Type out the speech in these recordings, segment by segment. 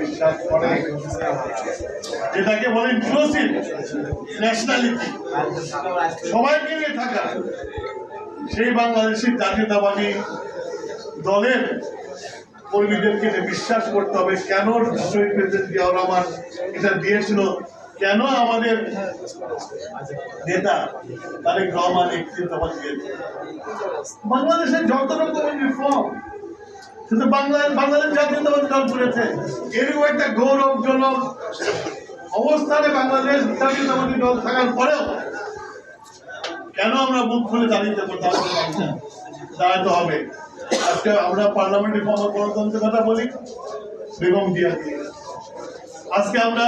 বিশ্বাস যেটাকে বলে ইনক্লুসিভ ন্যাশনালিটি সবাইকে নিয়ে থাকা সেই বাংলাদেশের জাতীয়তাবাদী দলের কর্মীদেরকে বিশ্বাস করতে হবে, কেন শহীদ প্রেসিডেন্ট জিয়াউর রহমান এটা দিয়েছিল, কেন আমাদের নেতা তারেক রহমান দিয়েছে বাংলাদেশের যত রকমের রিফর্ম শুধু বাংলা বাংলাদেশ জাতীয়তাবাদী দল করেছে। এরকম একটা গৌরবজনক অবস্থানে বাংলাদেশ জাতীয়তাবাদী দল থাকার পরেও কেন আমরা বুক খুলে দাঁড়িয়ে দেবো দাঁড়াতে হবে। আজকে আমরা পার্লামেন্টে গণতন্ত্রের কথা বলি, বেগম দিয়ে। আজকে আমরা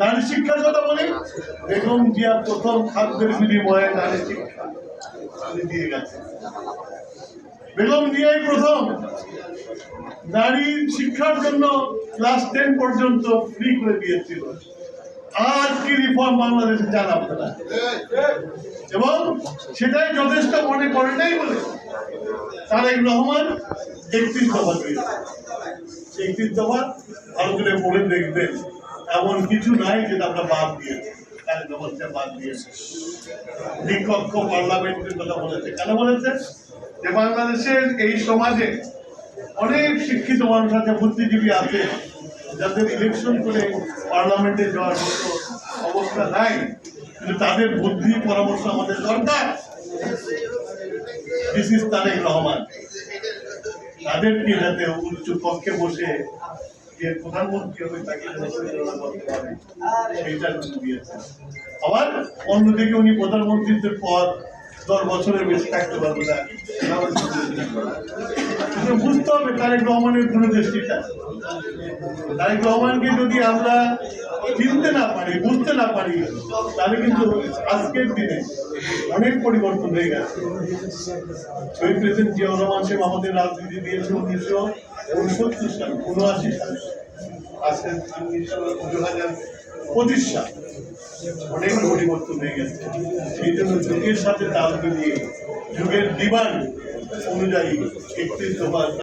নারী শিক্ষার কথা বলি, বেগম জিয়া প্রথম খাদ্যের বিনিময়ে নারী শিক্ষা দিয়ে গেছে। বেগম জিয়াই প্রথম নারী শিক্ষার জন্য ক্লাস টেন পর্যন্ত ফ্রি করে দিয়েছিল। আর কি রিফর্ম বাংলাদেশে চান আপনারা? এবং সেটাই যথেষ্ট মনে করে নাই বলে তারেক রহমান একত্রিশ দফা দিয়েছে। একত্রিশ দফা ভালো পড়ে দেখবেন, এমন কিছু নাই যেটা আমরা বাদ দিয়েছি। তারেক রহমান বাদ দিয়েছে। নিকক্ষ পার্লামেন্টের কথা বলেছে। কেন বলেছে? যে বাংলাদেশের এই সমাজে অনেক শিক্ষিত মানুষ আছে, বুদ্ধিজীবী আছে, যাদের ইলেকশন করে পার্লামেন্টে যাওয়ার মতো অবস্থা নাই, কিন্তু তাদের বুদ্ধি, পরামর্শ আমাদের দরকার। This is Tarek Rahman. তাদেরকে যাতে উচ্চ কক্ষে বসে যে প্রধানমন্ত্রী হবে, তাকে দিয়েছে আবার অন্যদিকে উনি প্রধানমন্ত্রীদের পদ দশ বছরের বেশি থাকতে পারবে না। বুঝতে হবে তারেক রহমানের দূরদৃষ্টিটা তারেক রহমানকে যদি আমরা চিনতে না পারি, বুঝতে না পারি, তাহলে কিন্তু আজকের দিনে অনেক পরিবর্তন হয়ে গেছে। শহীদ প্রেসিডেন্ট জিয়াউর রহমান সাহেব আমাদের রাজনীতি দিয়েছে উনিশশো উনসত্তর সাল, উনআশি সাল। আজকে দু হাজার পঁচিশ সাল। অনেক পরিবর্তন হয়ে গেছে। সেই জন্য যুগের সাথে তাল মিলিয়ে যুগের ডিমান্ড অনুযায়ী একত্রিশ দফা